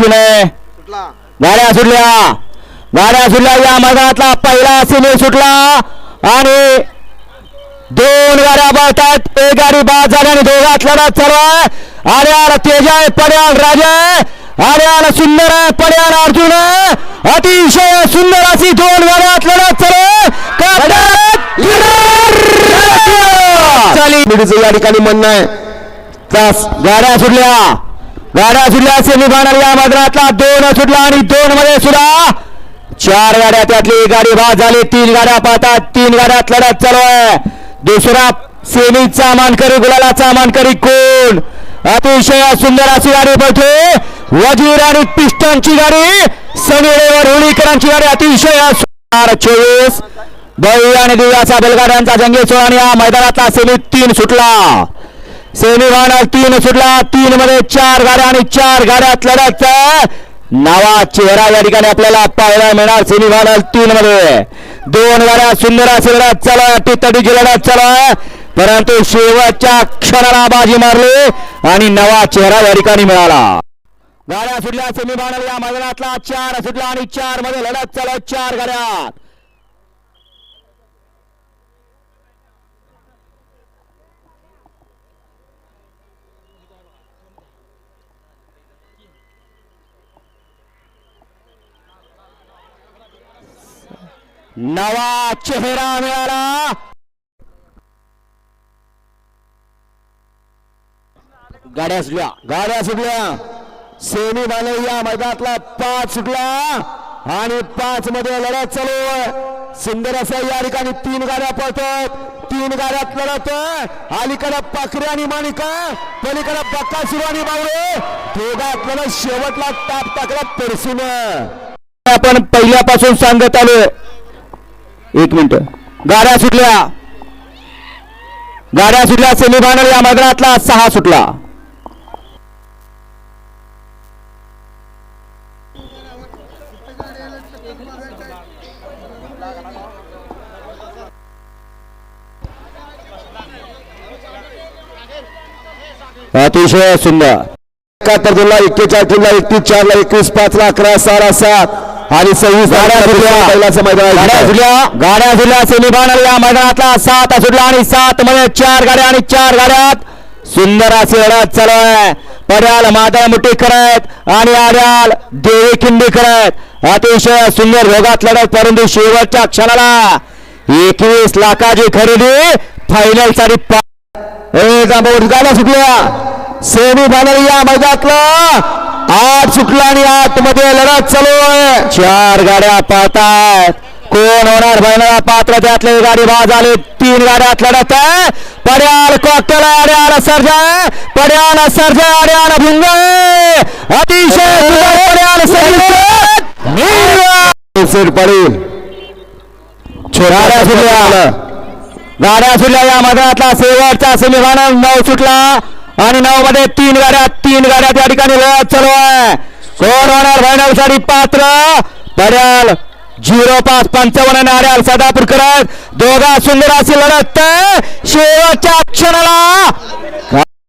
नाही सुटला. गाड्या सुटल्या. गाड्या सुटल्या. या मैदानातला पहिला सिमी सुटला. आणि दोन गाड्या बळतात. एक गाडी बाद झाली आणि दोघात लढत चालू आहे. अरे आला तेज आहे पड्याल राजा. आहे अरे आला सुंदर आहे. पड्याल अर्जुन आहे. अतिशय सुंदर अशी दोन गाड्यात लढत चालू या ठिकाणी म्हणणं आहे. तास गाड्या सुटल्या. गाड्या सुटल्या सेमी या मैदानातला दोन सुटला आणि दोन मध्ये सुद्धा चार गाड्या त्यातली गाडी बाद झाली तीन गाड्या पाहतात तीन गाड्यात लढत चालू आहे. दुसरा सेमीचा मानकरी गुलालाचा मानकरी कोण? अतिशय सुंदर अशी गाडी पळते. वजीर आणि पिस्टनची गाडी समीरेवर होळीकरांची गाडी अतिशय सुंदर चोवीस. बळी आणि दिव्याचा बलगाड्यांचा जंगे सोहळा आणि या मैदानातला सेमी तीन सुटला. सेमी फायनल तीन सुटला. तीन मध्ये चार गाड्या आणि चार गाड्यात लढत. नवा चेहरा या ठिकाणी आपल्याला पाहायला मिळणार सेमी फायनल तीन मध्ये दोन गाड्या सुंदर असे लढत चालू. टितडीची लढत चालू. परंतु शेवटच्या क्षणाला बाजी मारली आणि नवा चेहरा या ठिकाणी मिळाला. गाड्या सुटल्या. सेमी फायनल या मैदानातला चार सुटला आणि चारमध्ये लढत चालू. चार गाड्या. नवा चेहरा मिळाला. गाड्या सुटल्या. गाड्या सुटल्या. सेमी फायनल या मैदानातला पाच सुटला आणि पाच मध्ये लढत चालू सुंदर असा या ठिकाणी तीन गाड्या पळतात. तीन गाड्यात लढत अलीकडे पाखरे आणि माणिका पलीकडे पक्का सुरू आणि बावळे दोघात लढत शेवटला ताप टाकला परसून. आपण पहिल्यापासून सांगत आलोय एक मिनिट. गाड्या सुटल्या. गाड्या सुटल्या सेमीफायनल या मैदानातला सहा सुटला. अतिशय सुंदर. एकाहत्तर दोनला चार तीनला एकतीस चारला एकवीस पाचला अकरा सहा सात. आणि सव्वीस गाड्या सुटल्या पहिल्याचं मैदान गाड्या सुटल्या गाड्या सुटल्या सेमीफायनल या मैदानातला सात सुटला आणि सात मध्ये चार गाड्या आणि चार गाड्यात. सुंदर अशी लढत चालू आहे. पड्याल मादळ मुठी करत आणि आड्याल देवी खिंडी करत. अतिशय सुंदर भोगात लढत परंतु शेवटच्या क्षणाला एकवीस लाखाची खरेदी फायनलसाठी गाड्या सुटल्या. सेमी फायनल या मैदानातला आठ सुटला आणि आठमध्ये लढत चालू आहे. चार गाड्या पाहतायत. कोण होणार फायनल पात्र? त्यातले गाडी बाद झाली. तीन गाड्यात लढत आहे. पड्याल कॉकटेल अड्याल सर्जा. पड्याल सर्जा अड्याल भुंग. अतिशय पडेल. गाड्या सुटल्या गाड्या सुटल्या या मैदानातला शेवटचा सेमीफायनल नऊ सुटला. आणि नऊ मध्ये तीन गाड्या तीन गाड्या त्या ठिकाणी लढत चालू आहे. कोण होणार फायनलसाठी पात्र. पड्याल झिरो पाच पंचावन्न आर्याल सदापूरकर दोघा सुंदर अशी लढत शेवटच्या क्षणाला.